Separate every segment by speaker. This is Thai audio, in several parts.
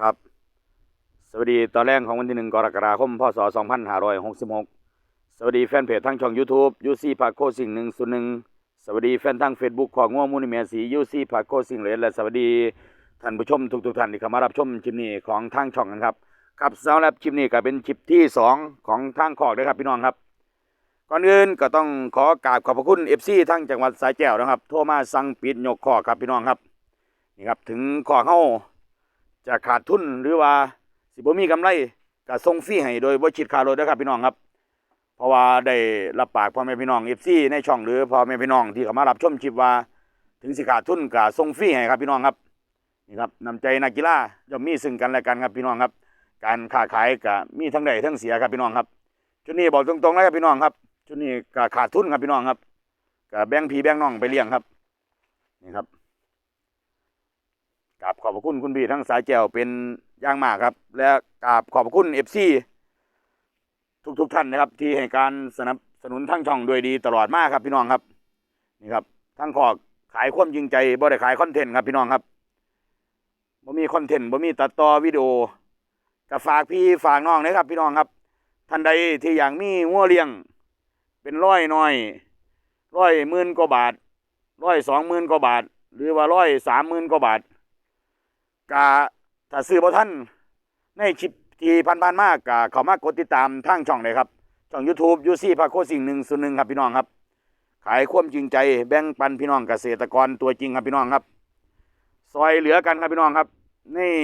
Speaker 1: ครับ สวัสดีตอนแรกของวันที่หนึ่งกรกฎาคมพศสองพันห้าร้อยหกสิบหกสวัสดีแฟนเพจทั้งช่อง YouTube ยูซี่พาโคสิ่งหนึ่งส่วนหนึ่งสวัสดีแฟนทาง Facebook ของง่วงมูนิเมียสียูซี่พาโคสิ่งเลนและสวัสดีท่านผู้ชมทุกๆท่านที่เข้ามารับชมคลิปนี้ของทางช่องกันครับครับสำหรับคลิปนี้ก็เป็นคลิปที่สองของทางขอกด้วยครับพี่น้องครับก่อนอื่นก็ต้องขอกราบขอบพระคุณเอฟซีทั้งจังหวัดสายแก้วนะครับ โทรมาสั่งปิดยกขอครับพี่น้องครับนี่ครับถึงขอเฮา จะขาดทุนหรือว่าสิบ่มีกำไรก็ส่งฟรีให้โดยบ่คิดค่ารถนะครับพี่น้องครับ เพราะว่าได้รับปากพ่อแม่พี่น้องเอฟซีในช่องหรือพ่อแม่พี่น้องที่เข้ามารับชมคลิปว่า ถึงสิขาดทุนก็ส่งฟรีให้ครับพี่น้องครับนี่ครับน้ำใจนักกีฬาย่อมมีซึ่งกันและกันครับพี่น้องครับ การค้าขายก็มีทั้งได้ทั้งเสียครับพี่น้องครับชุดนี้บอกตรงๆเลยครับพี่น้องครับชุดนี้ก็ขาดทุนครับพี่น้องครับก็แบ่งพี่แบ่งน้องไปเลี้ยงครับนี่ครับ ราบขอบพระคุณคุณพี่ทั้งสายแก้วเป็นอย่างมากครับ และกราบขอบพระคุณเอฟซีทุกๆท่านนะครับ ที่ให้การสนับสนุนทั้งช่องด้วยดีตลอดมากครับพี่น้องครับนี่ครับทั้งขอขายความจริงใจบ่ได้ขายคอนเทนต์ครับพี่น้องครับบ่มีคอนเทนต์บ่มีตัดต่อวิดีโอก็ฝากพี่ฝากน้องนะครับ พี่น้องครับ ท่านใดที่อยากมีงัวเลี้ยง เป็นร้อยหน่อยร้อยหมื่นกว่าบาทร้อยสองหมื่นกว่าบาท หรือว่าร้อยสามหมื่นกว่าบาท กาถ้าซื้อบ่ท่านในคลิปที่พันๆมากกาเขามากดติดตามทางช่องเลยครับ ช่อง YouTube ยูซี่พาโคสิ่งหนึ่งส่วนหนึ่งครับพี่น้องครับ ขายความจริงใจแบ่งปันพี่น้องเกษตรกรตัวจริงครับพี่น้องครับ ซอยเหลือกันครับพี่น้องครับนี่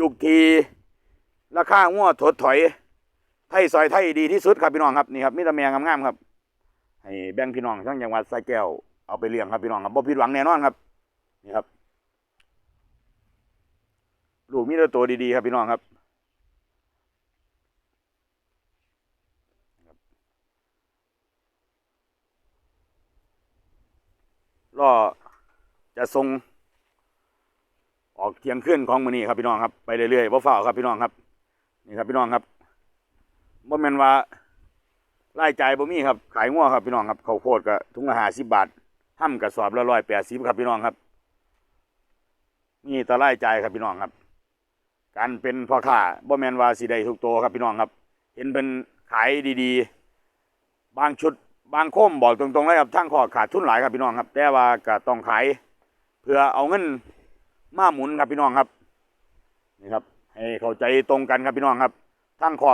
Speaker 1: ยุคทีราคางัวถดถอย ไทยซอยไทยดีที่สุดครับพี่น้องครับนี่ครับมีแต่แมงงามๆครับ ให้แบ่งพี่น้องทั้งจังหวัดสระแก้วเอาไปเลี้ยงครับพี่น้องครับบ่ผิดหวังแน่นอนครับนี่ครับ ลูกมีแต่ตัวดีๆครับพี่น้องครับล่อจะทรงออกเทียงขึ้นของมือนี้ครับพี่น้องครับไปเรื่อยๆบ่เฝ้าครับพี่น้องครับ นี่ครับพี่น้องครับบ่แม่นว่ารายจ่ายบ่มีครับขายงัวครับพี่น้องครับข้าวโพดก็ถุงละ50บาทห้ำกระสอบละ180ครับพี่น้องครับนี่ต่รายจ่ายครับพี่น้องครับ การเป็นพ่อค้าบ่แมนว่าสิไดทุกตัวครับพี่น้องครับ เห็นเป็นขายดีๆ บางชุดบางโคมบอกตรงๆเลยครับทั้งข้อขาดทุนหลายครับพี่น้องครับ แต่ว่าก็ต้องขายเพื่อเอาเงินมาหมุนครับพี่น้องครับนี่ครับ ให้เข้าใจตรงกันครับพี่น้องครับทั้งข้อ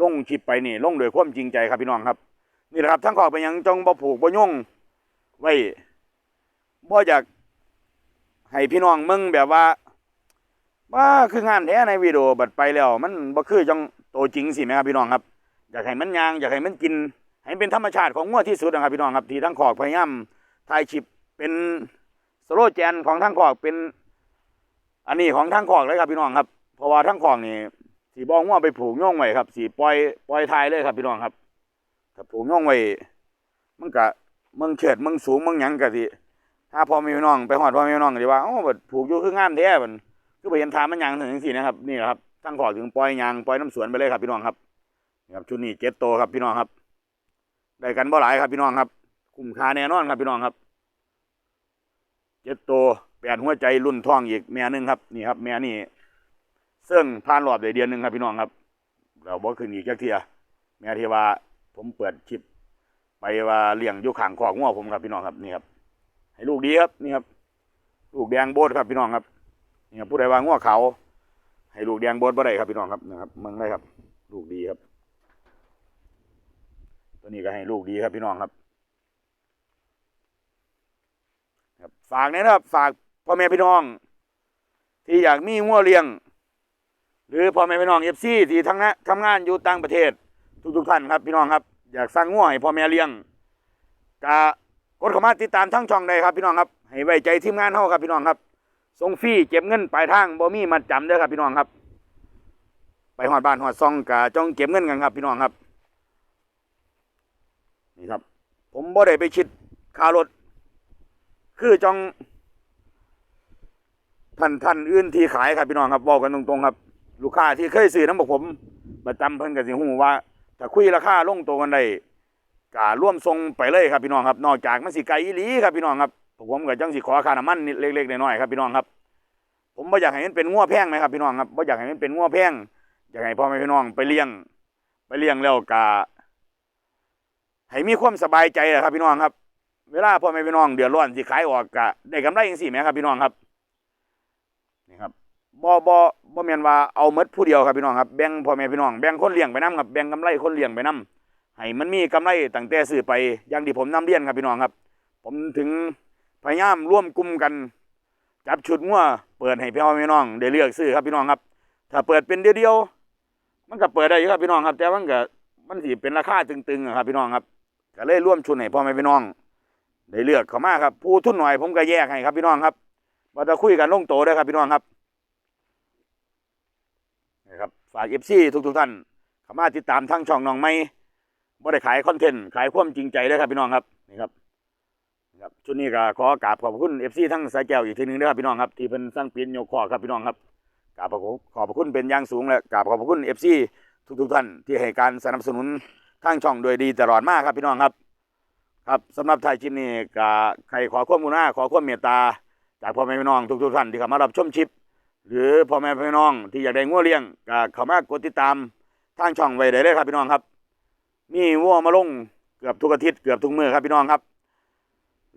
Speaker 1: ลงคลิปไปนี่ลงโดยความจริงใจครับพี่น้องครับ นี่แหละครับทั้งขอบไปยังจงบ่ผูกบ่ย่งไว้บ่อยากให้พี่น้องมึงแบบว่า ว่าคืองานแท้ในวิดีโอบัดไปแล้ว มันบ่คือจังโตจริงสิแม่ครับพี่น้องครับอยากให้มันยางอยากให้มันกิน ให้มันเป็นธรรมชาติของงัวที่สุดนะครับพี่น้องครับที่ทั้งขอกพยายามถ่ายคลิปเป็นสโลแกนของทั้งขอกเป็น อันนี้ของทั้งขอกเลยครับพี่น้องครับ เพราะว่าทั้งขอกนี่สีบองว่าไปผูกย่องไว้ครับสีปล่อยปล่อยทายเลยครับพี่น้องครับถ้าผูกย่องไว้มันกะมึงเฉิดมึงสูงมึงหยังกะสิถ้าพ่อแม่พี่น้องไปหอดพ่อแม่พี่น้องก็สิว่าอ๋อบัดผูกอยู่คืองามแท้มัน คือไปเห็นทางมันยังถึงจังซี่นะครับนี่ครับทั้งขอถึงปล่อยยางปล่อยน้ำสวนไปเลยครับพี่น้องครับนี่ครับชุดนี้เจ็ดโตวครับพี่น้องครับ ได้กันบ่หลายครับพี่น้องครับ คุ้มค่าแน่นอนครับพี่น้องครับเจ็ดโตวแปดหัวใจรุ่นท้องอีกแม่นึงครับนี่ครับแม่นี่ซึ่งผ่านรอบได้เดือนหนึ่งครับพี่น้องครับ เราบ่ขึ้นอีกจักเทียแม้ที่ว่าผมเปิดคลิปไปว่าเลี้ยงอยู่ข้างคอกงัวผมครับพี่น้องครับนี่ครับให้ลูกดีครับนี่ครับลูกแดงโบดครับพี่น้องครับ นี่ครับผู้ใดว่างัวเขา ให้ลูกแดงบดบ่ได้ครับพี่น้องครับนะครับมึงได้ครับ ลูกดีครับ ตัวนี้ก็ให้ลูกดีครับพี่น้องครับครับฝากเนี่ยนะครับ ฝากพ่อแม่พี่น้อง ที่อยากมีงัวเลี้ยง หรือพ่อแม่พี่น้องเอฟซีที่ทั้งนะทำงานอยู่ต่างประเทศ ทุกๆท่านครับ พี่น้องครับ อยากสร้างง่วให้พ่อแม่เลี้ยงกะกดเข้ามาติดตามทั้งช่องใดครับพี่น้องครับให้ไว้ใจทีมงานเฮาครับพี่น้องครับ ส่งฟรีเก็บเงินปลายทางบ่มีมัดจำเด้อครับพี่น้องครับ ไปหอดบ้านหอดซองกะจ้องเก็บเงินกันครับ พี่น้องครับ นี่ครับ ผมบ่ได้ไปคิดค่ารถ คือจ้องท่านท่านอื่นที่ขายครับพี่น้องครับบอกกันตรงๆครับ ลูกค้าที่เคยซื้อน้ำบอกผมประจำเพิ่นก็สิฮู้ว่าถ้าคุยราคาลงตัวกันได้ก็ร่วมทรงไปเลยครับพี่น้องครับ นอกจากมันสิไกลอีหลีครับพี่น้องครับ ผมก็จังสิขอค่าน้ำมันนิดเล็กๆน้อยๆครับพี่น้องครับ ผมบ่อยากให้มันเป็นงัวแพงไหมครับพี่น้องครับบ่อยากให้มันเป็นงัวแพงอยากให้พ่อแม่พี่น้องไปเลี้ยง ไปเลี้ยงแล้วกะให้มีความสบายใจแหละครับ พี่น้องครับ เวลาพ่อแม่พี่น้องเดือดร้อนสิขายออกกะได้กำไรจังซี่แหมครับ พี่น้องครับนี่ครับบ่บ่บ่แม่นว่าเอาหมดผู้เดียวครับพี่น้องครับแบ่งพ่อแม่พี่น้องแบ่งคนเลี้ยงไปนํครับแบ่งกำไรคนเลี้ยงไปนํให้มันมีกำไรตั้งแต่ซื้อไปอย่างที่ผมนํเรียนครับพี่น้องครับ ผมถึง พยายามร่วมกลุ่มกัน จับชุดงัวเปิดให้พี่น้องพี่น้องได้เลือกซื้อครับพี่น้องครับ ถ้าเปิดเป็นเดียวๆมันก็เปิดได้ครับพี่น้องครับ แต่มันก็มันสิเป็นราคาตึงๆครับพี่น้องครับก็เลยร่วมชุดให้พ่อแม่พี่น้องได้เลือกเข้ามาครับ ผู้ทุนหน่อยผมก็แยกให้ครับพี่น้องครับว่าจะคุยกันลงโตได้ครับพี่น้องครับนะครับฝากเอฟซีทุกๆท่านเข้ามาติดตามทั้งช่องน้องไม่บ่ได้ขายคอนเทนต์ขายความจริงใจได้ครับพี่น้องครับนี่ครับ ครับชุดนี้ก็ขอกราบขอบคุณเอฟซีทั้งสายแก้วอีกทีหนึงนะครับพี่น้องครับที่เป็นสร้างปีนโยกคอครับพี่น้องครับกราบขอบคุณขอบคุณเป็นอย่างสูงและกราบขอบคุณเอฟซีทุกๆท่านที่ให้การสนับสนุนทางช่องโดยดีตลอดมากครับพี่น้องครับ ครับสำหรับไทยคลิปนี้ก็ใครขอความกรุณาขอความเมตตา จากพ่อแม่พี่น้องทุกๆท่านที่เข้ามารับชมชิป หรือพ่อแม่พี่น้องที่อยากได้งัวเลี้ยงก็เข้ามากดติดตามทางช่องไว้ได้เลยครับพี่น้องครับ มีวัวมาลงเกือบทุกอาทิตย์เกือบทุกมือครับพี่น้องครับ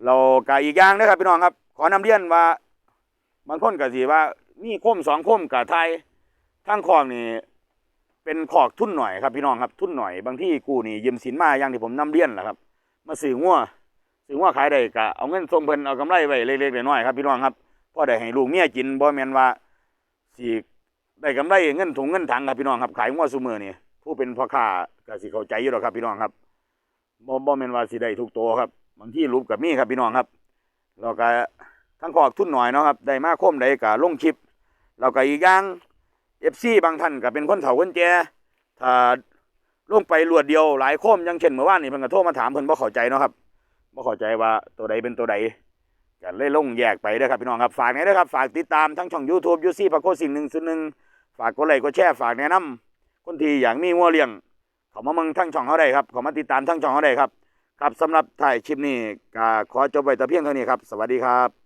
Speaker 1: เราก็อีกอย่างนะครับพี่น้องครับ ขอนำเรียนว่าบางคนก็สิว่ามีโคมสองโคมกับไทยทั้งคอกนี่เป็นขอกทุนหน่อยครับพี่น้องครับทุนหน่อยบางที่กูนี่ยืมสินมาอย่างที่ผมนำเรียนแหละครับ มาซื้องัวซื้องัวขายได้ก็เอาเงินส่งเพิ่นเอากำไรไว้เล็กๆน้อยๆครับพี่น้องครับพ่อได้ให้ลูกเมียกินบ่แม่นว่าสิได้กำไรเงินถุงเงินถังครับพี่น้องครับขายงัวซุมือนี่ผู้เป็นพ่อค้าก็สิเข้าใจอยู่หรอกครับพี่น้องครับบ่บ่แม่นว่าสิได้ทุกตัวครับ บางที่รูปกับมีครับพี่น้องครับเราก็ทั้งขอกทุนหน่อยเนาะครับได้มาคมได้กะลงคลิปเราก็อีกอย่างเอฟซีบางท่านก็เป็นคนเฒ่าคนแก่ถ้าลงไปรวดเดียวหลายโคมยังเช่นเมื่อวานนี่เพิ่นก็โทรมาถามเพิ่นบ่เข้าใจเนาะครับบ่เข้าใจว่าตัวใดเป็นตัวใดก็เลยลงแยกไปเด้อครับพี่น้องครับฝากแหน่เด้อครับฝากติดตามทั้งช่อง YouTube ยูซี่ปะโคสิ่งหนึ่งส่วนหนึ่งฝากกดไลค์กดแชร์ฝากแนะนำคนที่อยากมีงัวเลี้ยงเขามาเมืองทั้งช่องเขาได้ครับเขามาติดตามทั้งช่องเขาได้ครับ ครับสำหรับถ่ายคลิปนี้ก็ขอจบไว้แต่เพียงเท่านี้ครับ สวัสดีครับ